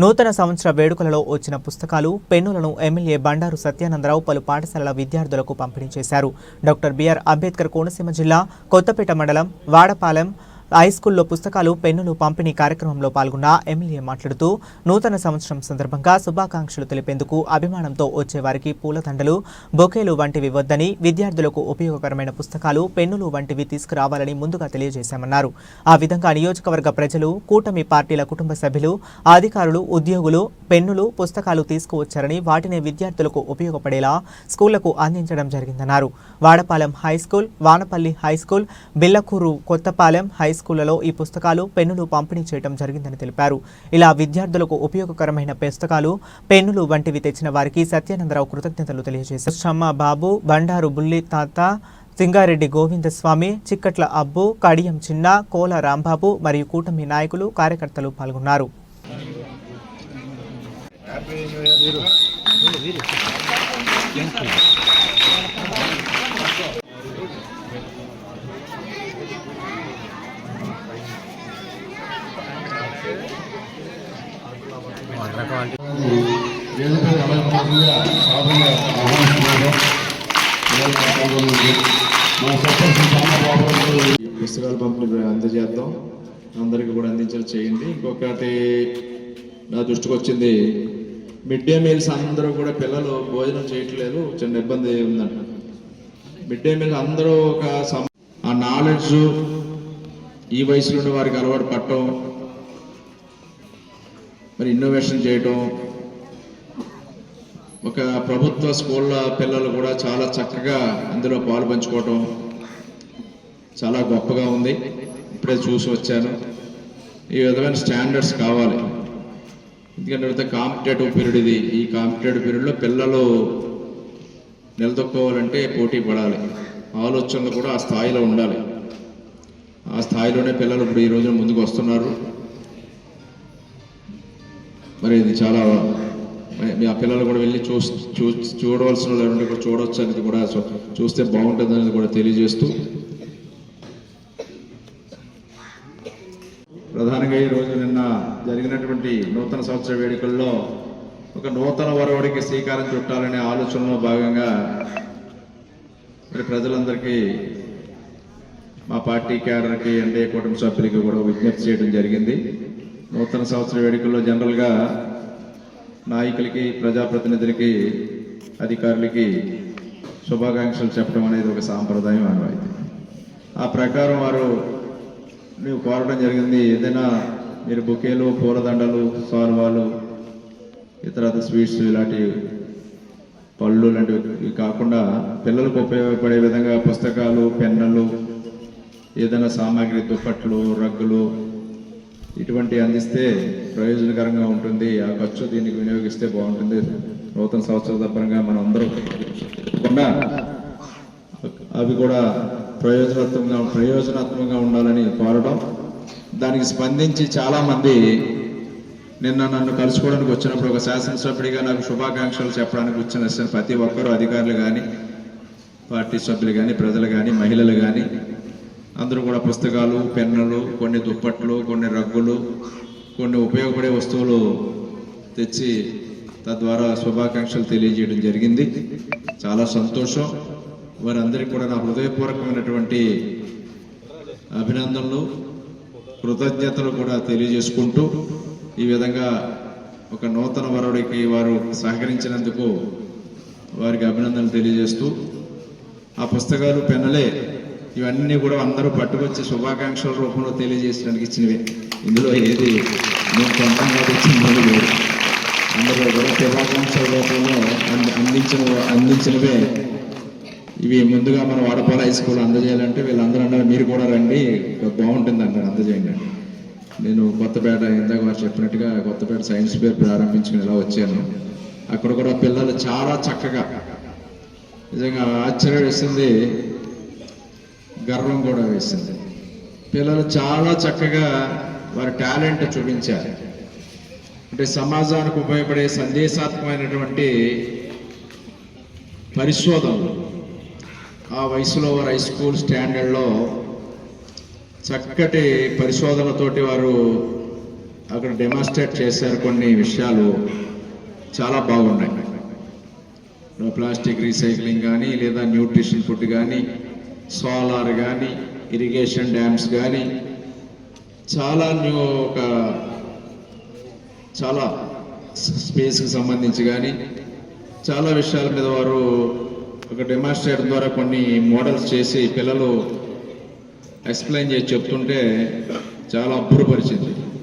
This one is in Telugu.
నూతన సంవత్సర వేడుకలలో వచ్చిన పుస్తకాలు పెన్నులను ఎమ్మెల్యే బండారు సత్యానందరావు పలు పాఠశాలల విద్యార్థులకు పంపిణీ చేశారు. డాక్టర్ బిఆర్ అంబేద్కర్ కోనసీమ జిల్లా కొత్తపేట మండలం వాడపాలెం హై స్కూల్లో పుస్తకాలు పెన్నులు పంపిణీ కార్యక్రమంలో పాల్గొన్న ఎమ్మెల్యే మాట్లాడుతూ నూతన సంవత్సరం సందర్భంగా శుభాకాంక్షలు తెలిపేందుకు అభిమానంతో వచ్చేవారికి పూలదండలు బొకేలు వంటివి వద్దని విద్యార్థులకు ఉపయోగకరమైన పుస్తకాలు పెన్నులు వంటివి తీసుకురావాలని ముందుగా తెలియజేశామన్నారు. ఆ విధంగా నియోజకవర్గ ప్రజలు కూటమి పార్టీల కుటుంబ సభ్యులు అధికారులు ఉద్యోగులు పెన్నులు పుస్తకాలు తీసుకువచ్చారని వాటిని విద్యార్థులకు ఉపయోగపడేలా స్కూళ్ళకు అందించడం జరిగిందన్నారు. Vadapalem high school Vanapalli high school Billakuru Kothapalem high స్కూళ్ళలో ఈ పుస్తకాలు పెన్నులు పంపిణీ చేయడం జరిగిందని తెలిపారు. ఇలా విద్యార్థులకు ఉపయోగకరమైన పుస్తకాలు పెన్నులు వంటివి తెచ్చిన వారికి సత్యానందరావు కృతజ్ఞతలు తెలియజేశారు. షమ్మ బాబు బండారు బుల్లి తాత సింగారెడ్డి గోవిందస్వామి చిక్కట్ల అబ్బు కడియం చిన్న కోల రాంబాబు మరియు కూటమి నాయకులు కార్యకర్తలు పాల్గొన్నారు. పుస్తకాలు పుస్తకాల పంపిణీ అందజేద్దాం అందరికీ కూడా అందించడం చేయండి. ఇంకొకటి నా దృష్టికి వచ్చింది మిడ్ డే మీల్స్ అందరూ కూడా పిల్లలు భోజనం చేయట్లేదు చిన్న ఇబ్బంది ఉందంట. మిడ్ డే మీల్స్ అందరూ ఒక ఆ నాలెడ్జ్ ఈ వయసులోని వారికి అలవాటు పట్టడం మరి ఇన్నోవేషన్ చేయటం ఒక ప్రభుత్వ స్కూళ్ళ పిల్లలు కూడా చాలా చక్కగా అందులో పాలు పంచుకోవటం చాలా గొప్పగా ఉంది. ఇప్పుడే చూసి వచ్చాను. ఈ విధమైన స్టాండర్డ్స్ కావాలి. ఎందుకంటే కాంపిటేటివ్ పీరియడ్ ఇది. ఈ కాంపిటేటివ్ పీరియడ్లో పిల్లలు నిలదొక్కోవాలంటే పోటీ పడాలి. ఆలోచనలు కూడా ఆ స్థాయిలో ఉండాలి. ఆ స్థాయిలోనే పిల్లలు ఇప్పుడు ఈ రోజున ముందుకు వస్తున్నారు. మరి ఇది చాలా మీ ఆ పిల్లలు కూడా వెళ్ళి చూ చూ చూడవలసిన వాళ్ళు కూడా చూడవచ్చు అనేది కూడా చూస్తే బాగుంటుంది అనేది కూడా తెలియజేస్తూ. ప్రధానంగా ఈ రోజు నిన్న జరిగినటువంటి నూతన సంవత్సర వేడుకల్లో ఒక నూతన వరవడికి శ్రీకారం చుట్టాలనే ఆలోచనలో భాగంగా మరి ప్రజలందరికీ మా పార్టీ క్యాడర్కి ఎన్డీఏ కుటుంబ సభ్యులకి కూడా విజ్ఞప్తి చేయడం జరిగింది. నూతన సంవత్సర వేడుకల్లో జనరల్గా నాయకులకి ప్రజాప్రతినిధులకి అధికారులకి శుభాకాంక్షలు చెప్పడం అనేది ఒక సాంప్రదాయం ఆనవాయితీ ఆ ప్రకారం వారు నువ్వు కోరడం జరిగింది ఏదైనా మీరు బొకేలు పూలదండలు సాల్వాలు ఇతర స్వీట్స్ ఇలాంటి పళ్ళు లాంటివి కాకుండా పిల్లలకు ఉపయోగపడే విధంగా పుస్తకాలు పెన్నులు ఏదైనా సామాగ్రి దుప్పట్లు రగ్గులు ఇటువంటి అందిస్తే ప్రయోజనకరంగా ఉంటుంది. ఆ ఖర్చు దీనికి వినియోగిస్తే బాగుంటుంది. నూతన సంవత్సర పరంగా మనం అందరూ కాకుండా అవి కూడా ప్రయోజనాత్మకంగా ప్రయోజనాత్మకంగా ఉండాలని కోరడం దానికి స్పందించి చాలామంది నిన్న నన్ను కలుసుకోవడానికి వచ్చినప్పుడు ఒక శాసనసభ్యుడిగా నాకు శుభాకాంక్షలు చెప్పడానికి వచ్చిన ప్రతి ఒక్కరూ అధికారులు కానీ పార్టీ సభ్యులు కానీ ప్రజలు కానీ మహిళలు కానీ అందరూ కూడా పుస్తకాలు పెన్నులు కొన్ని దుప్పట్లు కొన్ని రగ్గులు కొన్ని ఉపయోగపడే వస్తువులు తెచ్చి తద్వారా శుభాకాంక్షలు తెలియజేయడం జరిగింది. చాలా సంతోషం. వారందరికీ కూడా నా హృదయపూర్వకమైనటువంటి అభినందనలు కృతజ్ఞతలు కూడా తెలియజేసుకుంటూ ఈ విధంగా ఒక నూతన వరుడికి వారు సహకరించినందుకు వారికి అభినందనలు తెలియజేస్తూ ఆ పుస్తకాలు పెన్నలే ఇవన్నీ కూడా అందరూ పట్టుకొచ్చి శుభాకాంక్షల రూపంలో తెలియజేసడానికి ఇచ్చినవే. ఇందులో ఏది నేను సొంతంగా తెచ్చింది లేదు. అందరూ కూడా శుభాకాంక్షల రూపంలో అందించిన అందించినవే. ఇవి ముందుగా మన వాడపాల హై స్కూల్ అందజేయాలంటే వీళ్ళందరూ అన్నారు మీరు కూడా రండి బాగుంటుంది అంటారు అందజేయండి నేను కొత్తపేట ఇందాక వారు చెప్పినట్టుగా కొత్తపేట సైన్స్ ఫేర్ ప్రారంభించుకుని ఇలా వచ్చాను. అక్కడ కూడా పిల్లలు చాలా చక్కగా నిజంగా ఆశ్చర్యం వేసింది గర్వం కూడా వేసింది. పిల్లలు చాలా చక్కగా వారి టాలెంట్ చూపించారు. అంటే సమాజానికి ఉపయోగపడే సందేశాత్మకమైనటువంటి పరిశోధనలు. ఆ వయసులో వారు హై స్కూల్ స్టాండర్డ్లో చక్కటి పరిశోధనతోటి వారు అక్కడ డెమాన్స్ట్రేట్ చేశారు కొన్ని విషయాలు. చాలా బాగున్నాయి. ప్లాస్టిక్ రీసైక్లింగ్ కానీ లేదా న్యూట్రిషన్ ఫుడ్ కానీ సోలార్ కానీ ఇరిగేషన్ డ్యామ్స్ కానీ చాలా న్యూ ఒక చాలా స్పేస్కి సంబంధించి కానీ చాలా విషయాల మీద వారు ఒక డెమాన్స్ట్రేటర్ ద్వారా కొన్ని మోడల్స్ చేసి పిల్లలు ఎక్స్ప్లెయిన్ చేసి చెప్తుంటే చాలా అబ్బురపరిచింది